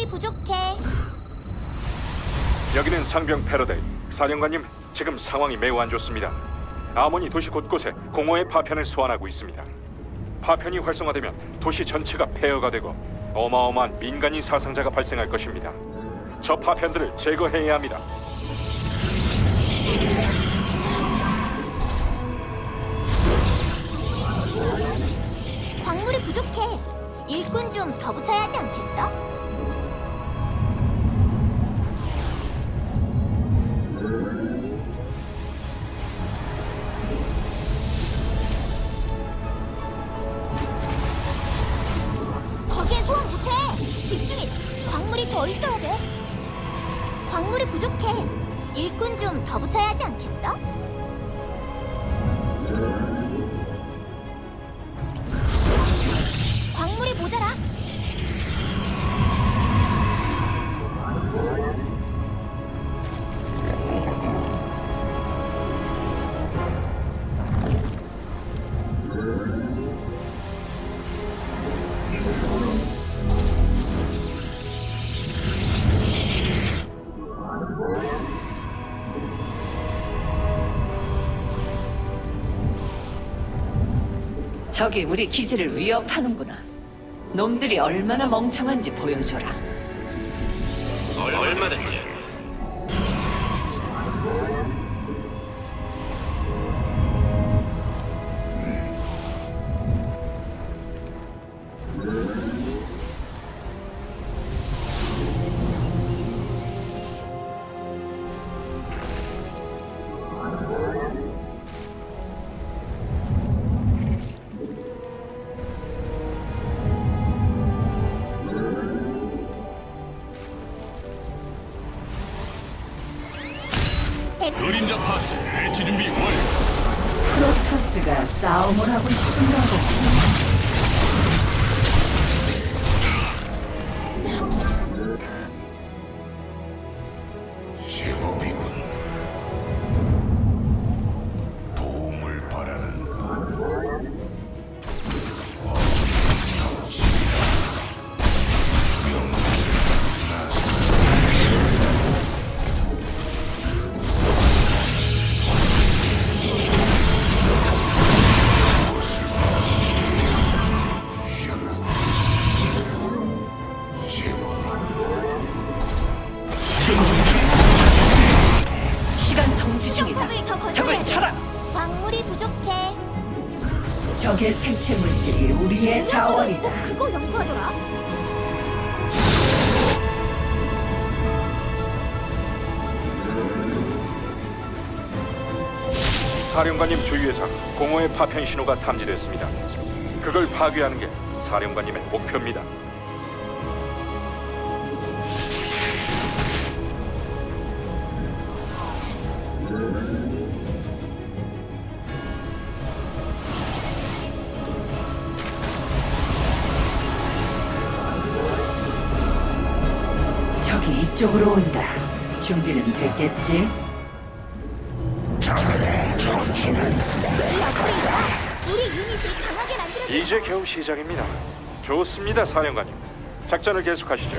광물이 부족해. 여기는 상병 패러데이. 사령관님, 지금 상황이 매우 안 좋습니다. 아몬이 도시 곳곳에 공허의 파편을 소환하고 있습니다. 파편이 활성화되면 도시 전체가 폐허가 되고 어마어마한 민간인 사상자가 발생할 것입니다. 저 파편들을 제거해야 합니다. 광물이 부족해. 일꾼 좀 더 붙여야 하지 않겠어? 더 있어야 돼. 광물이 부족해. 일꾼 좀 더 붙여야 하지 않겠어? 광물이 모자라. 저기 우리 기지를 위협하는구나. 놈들이 얼마나 멍청한지 보여줘라. 얼마든지 그림자 파스 배치 준비 완료. 프로토스가 싸움을 하고 있는가 보지. 적의 생체 물질이 우리의 자원이다. 꼭 그거 연구하더라. 사령관님 주위에서 공허의 파편 신호가 탐지됐습니다. 그걸 파괴하는 게 사령관님의 목표입니다. 적이 이쪽으로 온다. 준비는 됐겠지? 우리 유닛을 강하게 만들어. 이제 겨우 시작입니다. 좋습니다, 사령관님. 작전을 계속하시죠.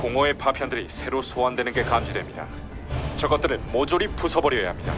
공허의 파편들이 새로 소환되는 게 감지됩니다. 저것들을 모조리 부숴버려야 합니다.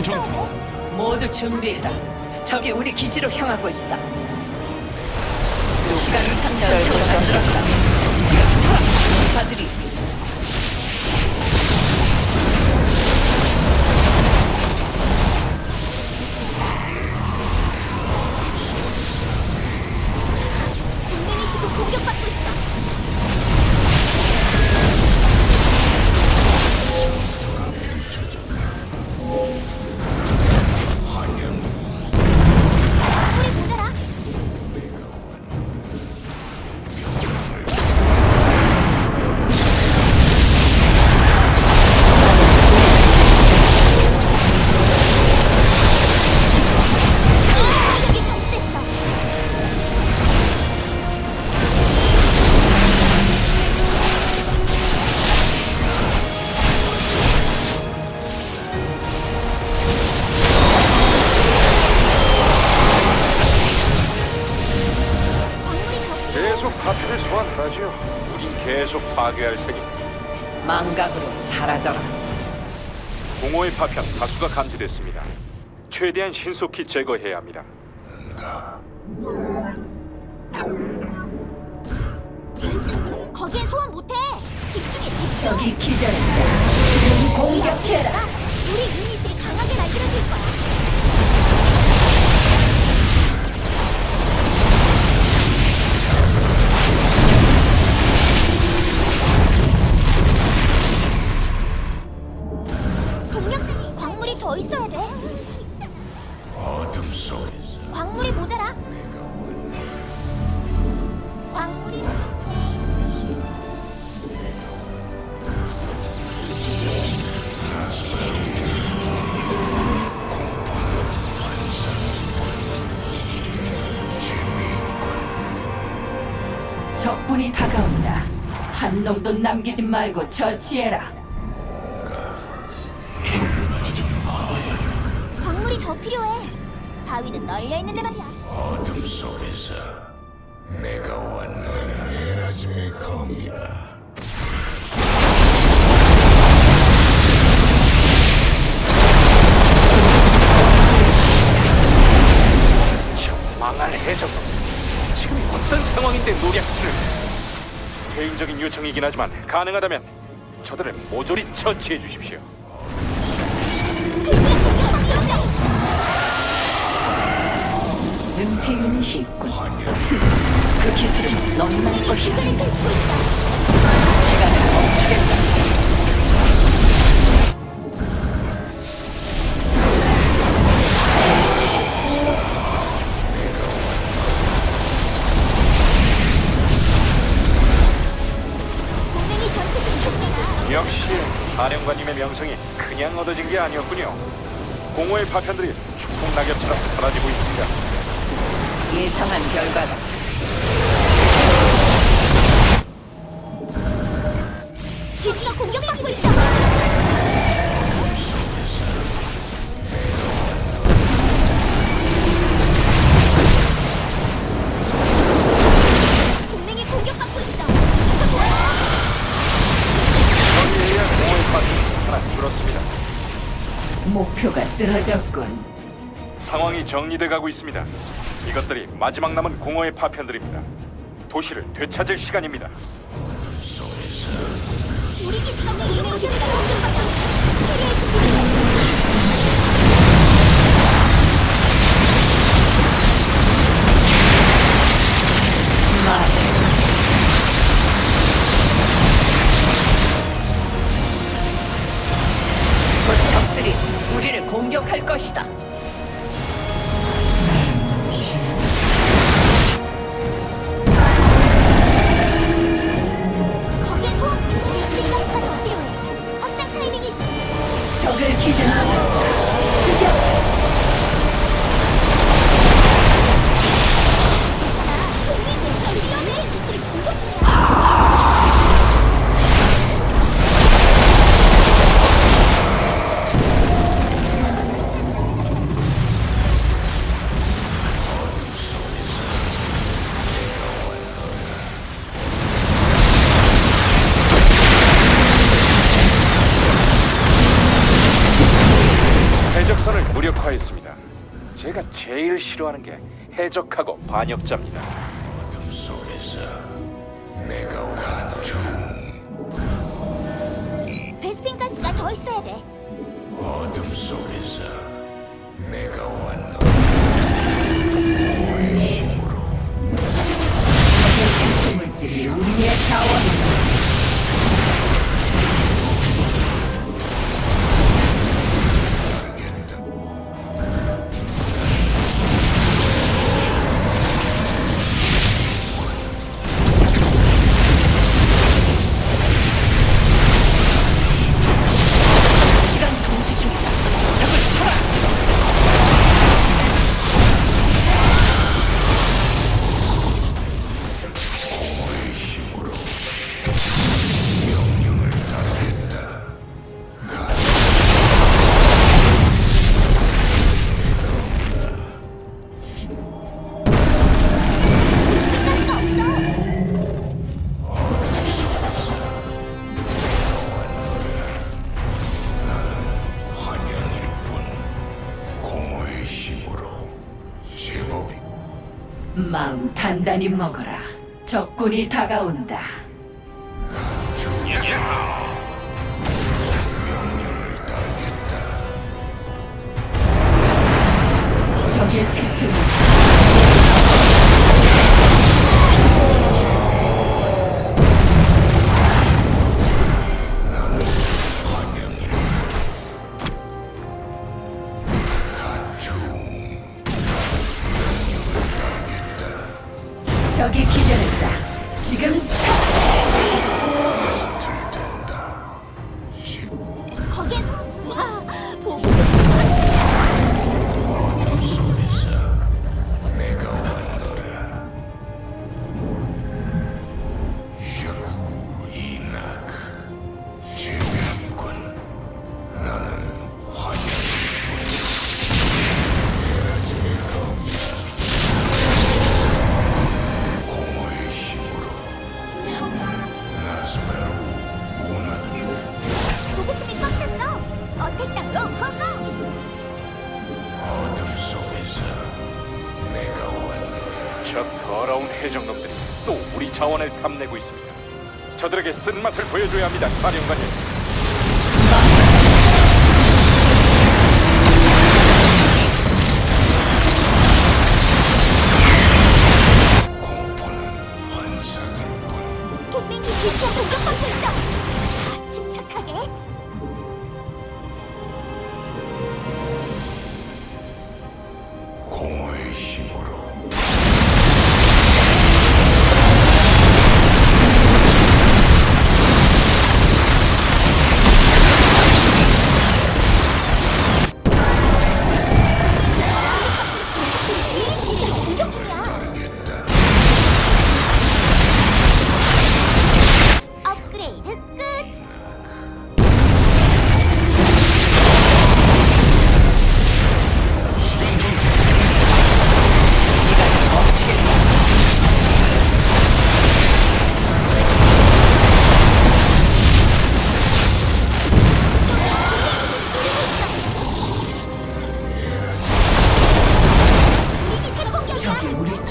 돼. 모두 준비해라. 적이 우리 기지로 향하고 있다. 시간 상자를 만들었다. 지금 사 용사들이 동맹이 다수가 감지됐습니다. 최대한 신속히 제거해야 합니다. 거기엔 소환 못해. 집중해, 집중. 적이 기절했다. 지금 공격해라. 우리 유닛을 강하게 만들어줄 거야. 적군이 다가온다. 한 놈도 남기지 말고 처치해라. 광물이 더 필요해. 바위는 널려 있는데 말이야. 어둠 속에서 내가 왔노라 에라짐의 검이다 개인적인 요청이긴 하지만 가능하다면 저들을 모조리 처치해 주십시오. 은폐 유닛이 있군. 그 기술은 펼치고 있어. 시간을 멈추겠다. 명성이 그냥 얻어진 게 아니었군요. 공허의 파편들이 축복 낙엽처럼 사라지고 있습니다. 예상한 결과다. 쓰러졌군. 상황이 정리돼 가고 있습니다. 이것들이 마지막 남은 공허의 파편들입니다. 도시를 되찾을 시간입니다. 우리 기지가 공격받고 있어. 싫어하는 게 해적하고 반역자입니다. 어둠 속에서 내가 베스핀 가스가 더 있어야 돼. 어둠 속에서 내가 왔노 물질이 우리의 자원이다. 모르겠다 단단히 먹어라. 적군이 다가온다. 더러운 해적놈들이 또 우리 자원을 탐내고 있습니다. 저들에게 쓴맛을 보여줘야 합니다, 사령관님.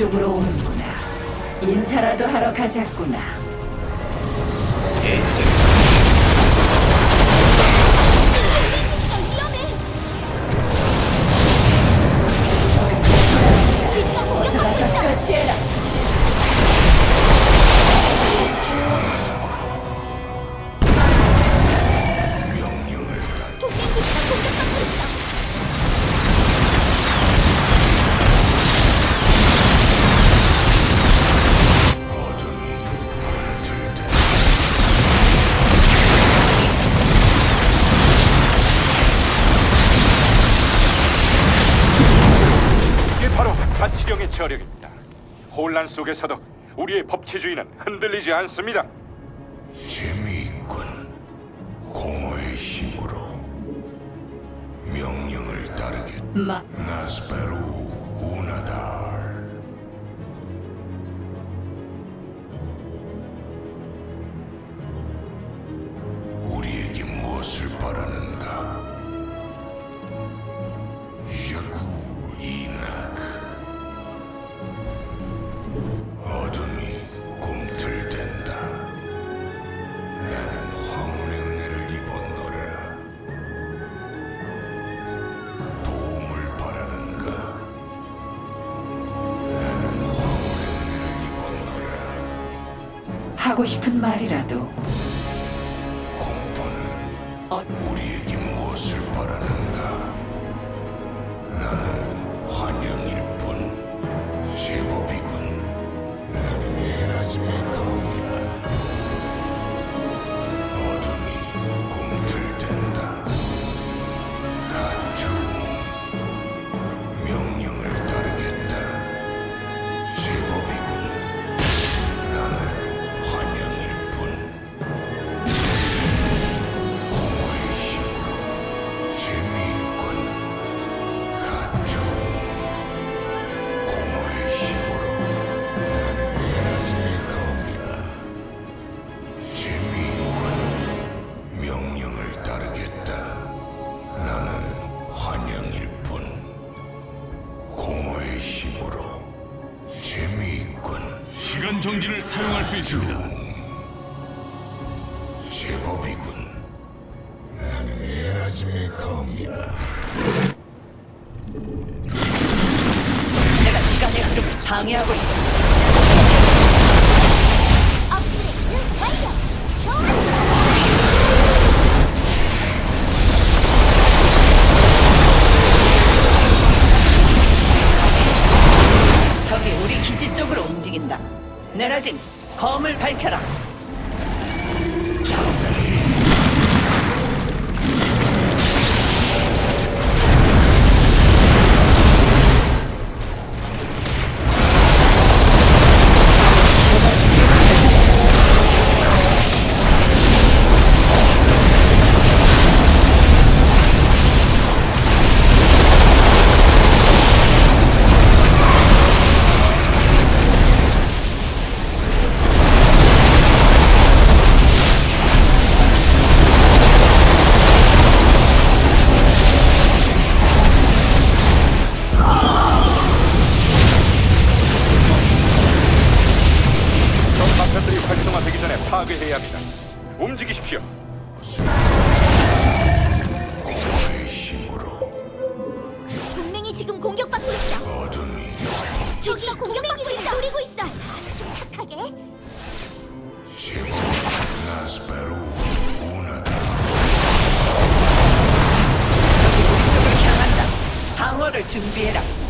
이 우리 쪽으로 오는구나. 인사라도 하러 가자꾸나. 위 자치령의 저력입니다. 혼란 속에서도 우리의 법치주의는 흔들리지 않습니다. 재미있군 공허의 힘으로 명령을 따르겠다 마 나스페루 우나달 우리에게 무엇을 바라는 하고 싶은 말이라도. 공포는 어. 우리에게 무엇을 바라는 방해하고 있다. 준비해라.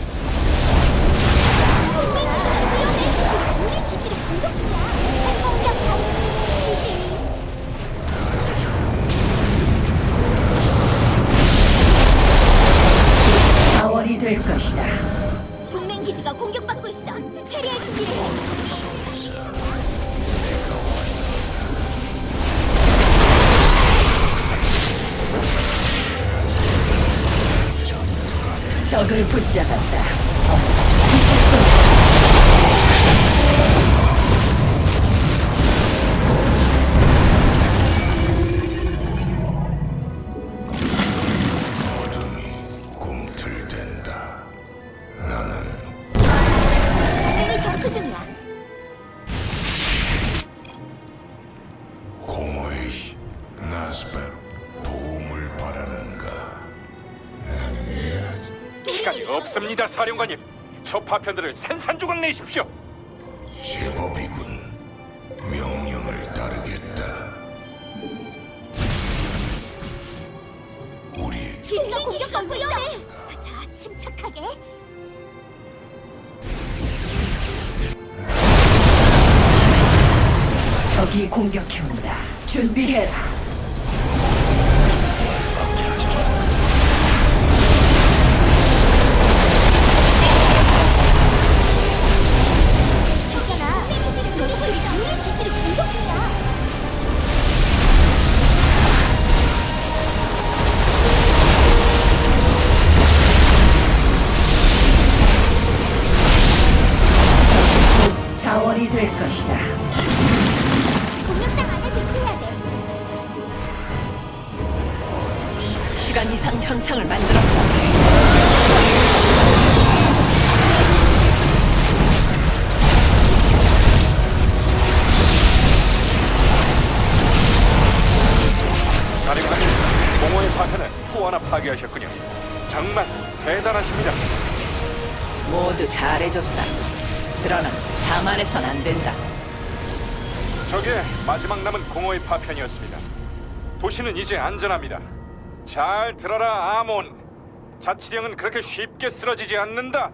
내리십시오. 제법이군. 명령을 따르겠다. 우리 기지가 공격받고 있어. 자, 침착하게. 적이 공격해온다. 준비해라. 시간 이상 현상을 만들었다. 가림관님, 공허의 파편을 또 하나 파괴하셨군요. 정말 대단하십니다. 모두 잘해줬다. 그러나 자만해선 안 된다. 저게 마지막 남은 공허의 파편이었습니다. 도시는 이제 안전합니다. 잘 들어라, 아몬. 자치령은 그렇게 쉽게 쓰러지지 않는다.